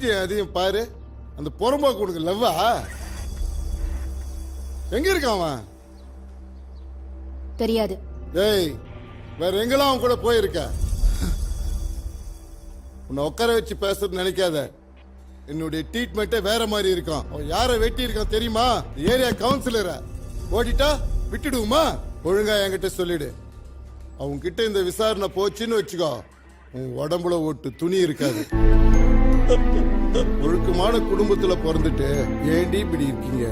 மூஞ்சி அதையும் பாரு. அந்த புறம்போக்கு உனக்கு லவ்வா? எங்க இருக்கான் அவன்? தெரியாது. டேய் வேற எங்கெல்லாம் அவன் கூட போயிருக்க? உன்னை உட்கார வச்சு பேசுறது நினைக்காத. என்னுடைய ட்ரீட்மெண்ட்டே வேற மாதிரி இருக்கும். அவன் யாரை வெட்டி இருக்கான் தெரியுமா? ஏரியா கவுன்சிலரை ஓடிட்டா விட்டுடுவோமா? ஒழுங்கா என்கிட்ட சொல்லிடு. அவங்க கிட்ட இந்த விசாரணை போச்சுன்னு வச்சுக்கோ. உன் உடம்புல ஒட்டு துணி இருக்காது. ஒழுக்கமான குடும்பத்துல பிறந்துட்டு ஏண்டி இப்படி இருக்கீங்க?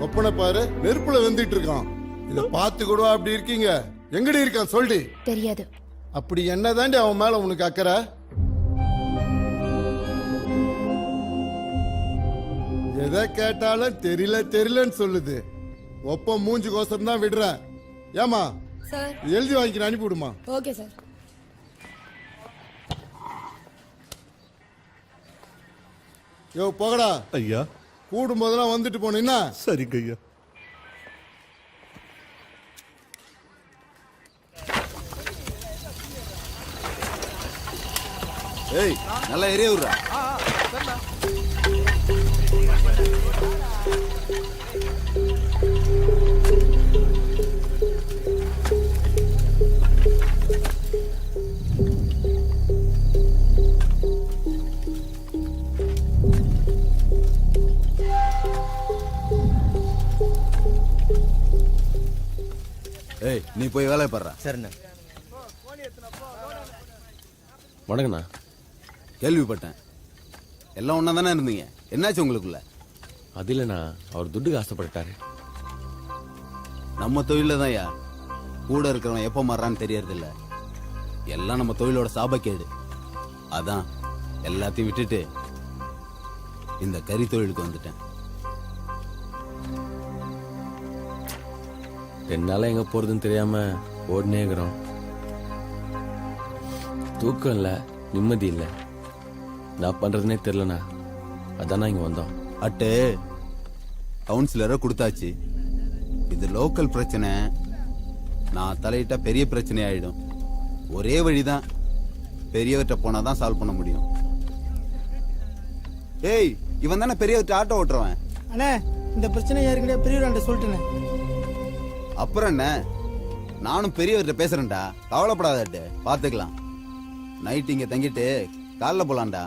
ஒப்பனை பாரு நெருப்புல வெந்துட்டு இருக்கான். இத பார்த்து கூட அப்படி இருக்கீங்க. எங்கடி இருக்கான்? சொல்டி. தெரியாது. அப்படி என்னதாண்டி அவன் மேல உனக்கு அக்கறை? எதை கேட்டாலும் தெரியல தெரியலன்னு சொல்லுது. ஒப்பம் மூஞ்சி கோசம் தான் விடுறேன். ஏமா எழுதி வாங்கிக்கிற அனுப்பி விடுமா ஓகே சார். யோ போகடா. ஐயா. கூடும் போதெல்லாம் வந்துட்டு போனீங்கன்னா சரிங்க ஐயா. ஏய் நல்லா எரிய விடுறா. போய் வேலையை பாடுறா. சரிண்ணே. வணக்கண்ணா. கேள்விப்பட்டேன். எல்லாம் ஒன்றா தானே இருந்தீங்க? என்னாச்சு உங்களுக்குள்ள? அது இல்லைண்ணா. அவர் துட்டுக்கு ஆசைப்பட்டுட்டாரு. நம்ம தொழில தான்யா கூட இருக்கிறவன் எப்போ மாறுறான்னு தெரியறதில்ல. எல்லாம் நம்ம தொழிலோட சாபக்கேடு. அதான். எல்லாத்தையும் விட்டுட்டு இந்த கறி தொழிலுக்கு வந்துட்டேன். ரெண்டு நாளா எங்க போறதுன்னு தெரியாம ஓடினே இருக்கிறோம். தூக்கம் இல்ல நிம்மதி இல்ல. நான் பண்றதுனே தெரியலண்ணா. அதான் இங்க வந்தோம். அட்டு கவுன்சிலரை கொடுத்தாச்சு. இது லோக்கல் பிரச்சனை. நான் தலையிட்டா பெரிய பிரச்சனை ஆயிடும். ஒரே வழிதான். பெரியவர்கிட்ட போனா தான் சால்வ் பண்ண முடியும். ஏய் இவன் தானே பெரியவர்கிட்ட ஆட்டோ ஓட்டுறவன்? அண்ணே இந்த பிரச்சனை ஏற்கனவே பெரியவராண்ட சொல்லிட்டேனே. அப்புறம் என்ன? நானும் பெரியவர்கிட்ட பேசுறேன்டா. கவலைப்படாதட்டு பாத்துக்கலாம். நைட் இங்க தங்கிட்டு காலைல போலாம்டா.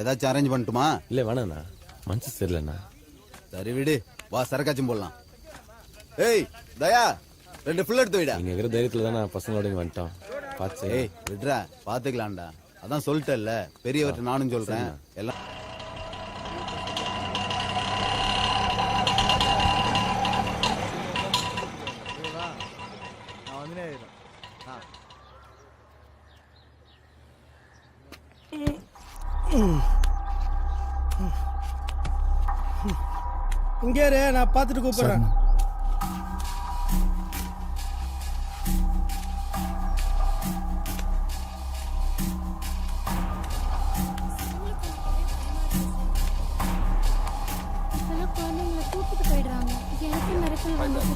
ஏதாச்சும் அரேஞ்ச் பண்ணட்டுமா? இல்ல வேணாண்ணா மனசு சரியில்லைண்ணா. சரி விடு வா சரக்காச்சும் போடலாம். ஏய் தயா ரெண்டு ஃபுல் எடுத்து வைடா. நீங்க இருக்கிற தைரியத்துல தானே பசங்களோட இங்க வந்துட்டோம். பார்த்து. ஏய் விடுறா பாத்துக்கலாம்டா. அதான் சொல்லிட்டேல்ல பெரியவர்கிட்ட நானும் சொல்றேன். எல்லாம் இங்கே நான் பார்த்துட்டு கூப்பிடுறேன்.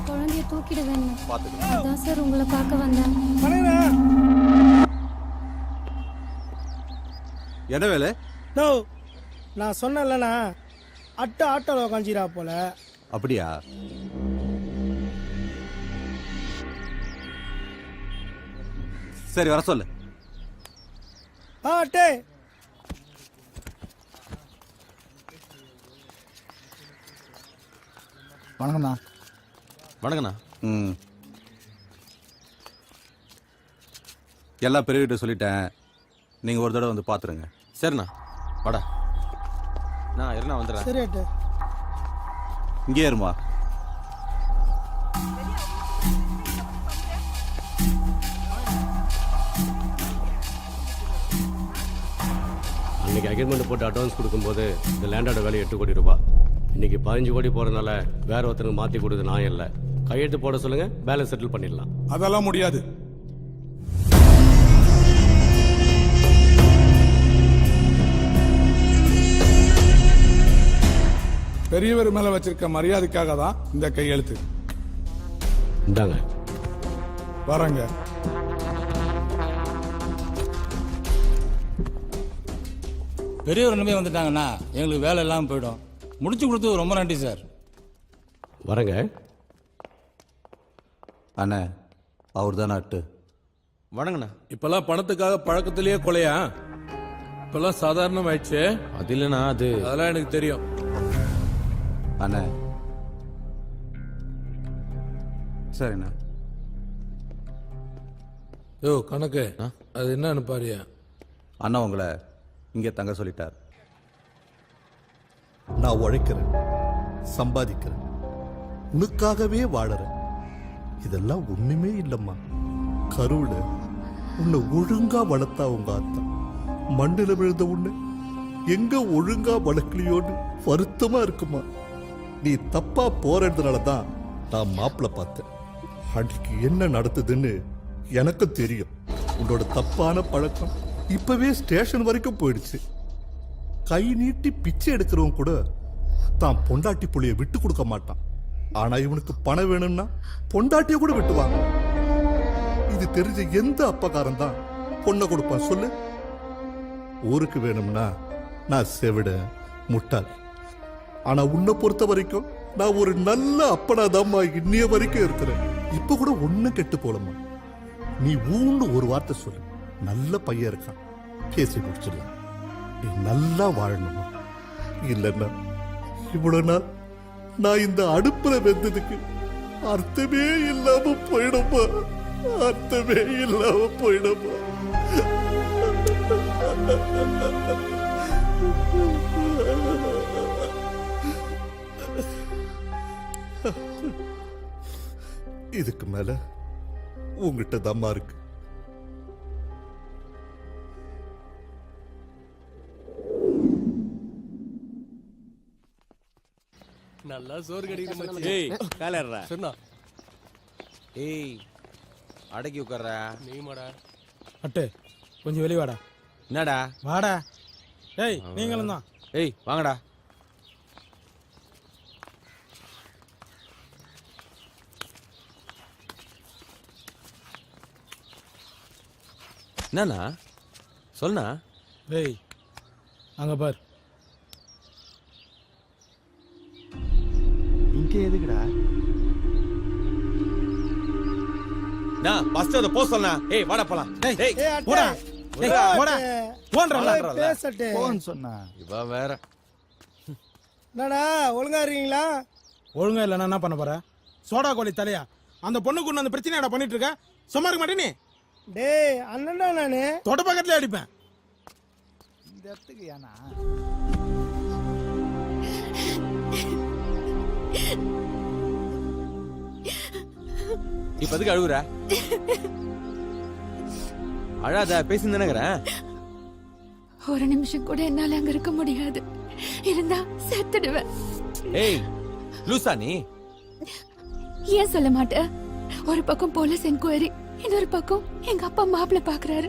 குழந்தைய தூக்கிட வேணும். அதான் சார் உங்களை பார்க்க வந்தேன். என்ன வேலை? நோ நான் சொன்னேன்லண்ணா அட்டை ஆட்டோவில் உக்காஞ்சிரா போல. அப்படியா? சரி வர சொல்லு. ஆ அட்டே. வணக்கம்ண்ணா. வணக்கண்ணா ம். எல்லா பெரியகிட்ட சொல்லிட்டேன். நீங்கள் ஒரு தடவை வந்து பார்த்துருங்க. சரிண்ணா. வாடா. நான் இருந்தா வந்துடுறேன். சரி அட்டே இங்கே இருமா? அன்னைக்கு அக்ரிமெண்ட் போட்டு அட்வான்ஸ் கொடுக்கும்போது இந்த லேண்டோட வேலை எட்டு கோடி ரூபாய் இன்னைக்கு பதினஞ்சு கோடி போறதுனால வேற ஒருத்தருக்கு மாத்தி கொடுத்து நான் இல்லை. கையெழுத்து போட சொல்லுங்க பேலன்ஸ் செட்டில் பண்ணிடலாம். அதெல்லாம் முடியாது. பெரியவர் மேல வச்சிருக்க மரியாதைக்காக தான் இந்த கையெழுத்து இந்தாங்க. வரங்க. பெரியவர் நம்பி வந்துட்டாங்கன்னா எங்களுக்கு வேலை இல்லாமல் போயிடும். முடிச்சு கொடுத்தது ரொம்ப நன்றி சார். வரேங்க. அண்ணே அவர் தான் அட்டு. வணங்கண்ணா. இப்பெல்லாம் பணத்துக்காக பழக்கத்திலேயே கொலையா? இப்பெல்லாம் சாதாரணமாயிடுச்சு? அது இல்லைண்ணா அது அதெல்லாம் எனக்கு தெரியும். அண்ணே. சரிண்ணா. யோ கணக்கு. அது என்னன்னு பாரியா அண்ணா உங்களை இங்கே தங்க சொல்லிட்டார். நான் உழைக்கிறேன் சம்பாதிக்கிறேன் உனக்காகவே வாழறேன். இதெல்லாம் ஒண்ணுமே இல்லம்மா. கருவுல உன்னை ஒழுங்கா வளர்த்தா உங்க ஆத்தா மண்ணுல விழுந்த உன்னை எங்க ஒழுங்கா வளர்க்கலையோன்னு வருத்தமா இருக்குமா? நீ தப்பா போறதுனால தான் நான் மாப்பிள்ள பார்த்தேன். அன்றைக்கு என்ன நடத்துதுன்னு எனக்கு தெரியும். உன்னோட தப்பான பழக்கம் இப்பவே ஸ்டேஷன் வரைக்கும் போயிடுச்சு. கை நீட்டி பிச்சை எடுக்கிறவன் கூட தான் பொண்டாட்டி புள்ளிய விட்டு கொடுக்க மாட்டான். ஆனா இவனுக்கு பணம் வேணும்னா பொண்டாட்டிய கூட விட்டுவாங்க இது தெரிஞ்ச எந்த அப்பகாரம் தான் பொண்ணை கொடுப்பான் சொல்லு? ஊருக்கு வேணும்னா நான் செவிட முட்டாள். ஆனா உன்னை பொறுத்த வரைக்கும் நான் ஒரு நல்ல அப்பனாதாம்மா இன்னைய வரைக்கும் இருக்கிறேன். இப்ப கூட ஒன்னும் கெட்டு போலம்மா. நீ ஊன்னு ஒரு வார்த்தை சொல்லு. நல்ல பையன் இருக்கான். பேசி முடிச்சிடலாம். நீ நல்லா வாழணுமா இல்லைன்னா இவ்வளவு நாள் நான் இந்த அடுப்புல வெந்ததுக்கு அர்த்தமே இல்லாம போயிடுமா அர்த்தமே இல்லாம போயிடுமா இதுக்கு மேல உங்ககிட்ட தம்மா இருக்கு. நல்லா சோறு கடிக்கிற ஏய் காலர்ரா சொன்னா. ஏய் அடக்கி உட்கார்றா. நீ மாடா. அட்டு கொஞ்சம் வெளியே வாடா. என்னடா? வாடா. ஏய் நீங்களும் தான். ஏய் வாங்கடா. என்னண்ணா? சொல்லுண்ணா ஏய் அங்க பார். நான் ஃபர்ஸ்ட் அத போஸ்ட் சொன்னா ஏய் வாடா போலாம். ஏய். போடா ஏய், போடா. போன்றல. பேசட்டு. இவ வேற. என்னடா ஒழுங்கா இருக்கீங்களா? ஒழுங்கா இல்லைன்னா என்ன பண்ண போற? சோடா கோழி தலையா? அந்த பொண்ணு கொண்டு அந்த பிரச்சனை பண்ணிட்டு இருக்க? சும்மா இருக்க மாட்டே நீ. டேய் அண்ணன்டா நானு. தொட பக்கத்துல அடிப்பேன். இப்ப எதுக்கு அழுகுற? அழாத பேசி நினைக்கிறேன் ஒரு நிமிஷம் கூட என்னால அங்க இருக்க முடியாது. இருந்தா செத்துடுவேன். ஏய் லூசா நீ? ஏன் சொல்ல மாட்டேன் ஒரு பக்கம் போலீஸ் என்கொயரி இன்னொரு பக்கம் எங்க அப்பா மாப்பிள்ள பாக்குறாரு.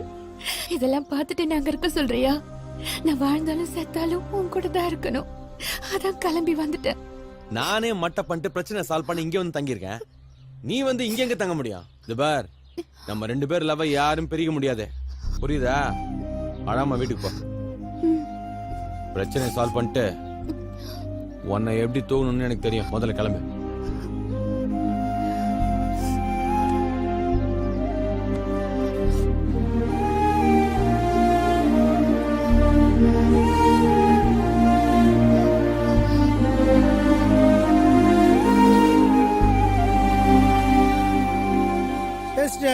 இதெல்லாம் பார்த்துட்டு நாங்க இருக்க சொல்றியா? நான் வாழ்ந்தாலும் செத்தாலும் உன் கூட தான் இருக்கணும். அதான் கிளம்பி வந்துட்டேன். நானே மட்ட பண்ணிட்டு பிரச்சனை சால்வ் பண்ணி இங்க வந்து தங்கியிருக்கேன். நீ வந்து இங்க எங்க தங்க முடியும்? இது பார் நம்ம ரெண்டு பேர் லவ் யாரும் பிரிக்க முடியாது. புரியுதா? அழாம வீட்டுக்கு போ. பிரச்சனை சால்வ் பண்ணிட்டு உன்னை எப்படி தூங்கணும்னு எனக்கு தெரியும். முதல்ல கிளம்பு.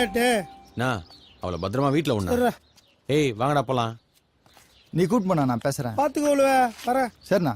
பேசிட்டாட்டு நான் அவளை பத்திரமா வீட்டுல உண்ண ஏய் வாங்கடா போலாம். நீ கூட்டு போனா நான் பேசுறேன். பாத்துக்கோளுவ வரேன். சரிண்ணா.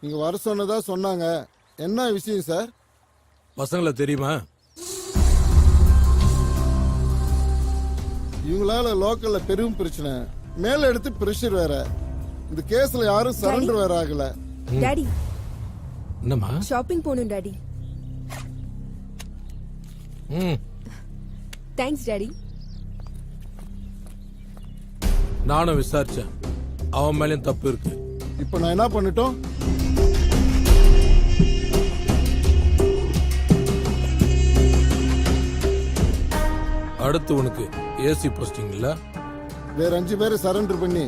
நீங்க வர சொன்னதா சொன்னாங்க. என்ன விஷயம் சார்? பசங்களை தெரியுமா? இவங்களால லோக்கல்ல பெரும் பிரச்சனை. மேல எடுத்து பிரஷர் வேற. இந்த கேஸ்ல யாரும் சரண்டர் வேற ஆகல. டாடி என்னம்மா? ஷாப்பிங் போகணும் டாடி ம். தேங்க்ஸ் டாடி நானும் விசாரிச்சேன். அவன் மேலயும் தப்பு இருக்கு. இப்போ நான் என்ன பண்ணட்டும்? அடுத்து உனக்கு ஏசி போஸ்டிங் இல்ல? வேற அஞ்சு பேரை சரண்டர் பண்ணி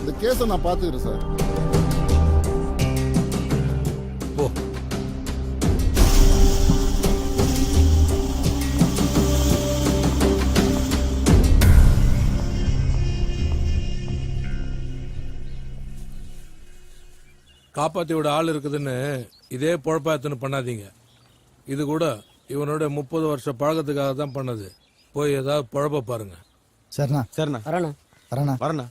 இந்த கேஸை நான் பாத்துக்கிறேன் சார் காப்பாத்தி விட ஆள் இருக்குதுன்னு இதே பொழப்பாத்தனை பண்ணாதீங்க. இது கூட இவனோட முப்பது வருஷ பழக்கத்துக்காக தான் பண்ணது. போய் ஏதாவது பொழப்ப பாருங்க. சரிண்ணா சரிண்ணா வரேண்ணா வரண்ணா.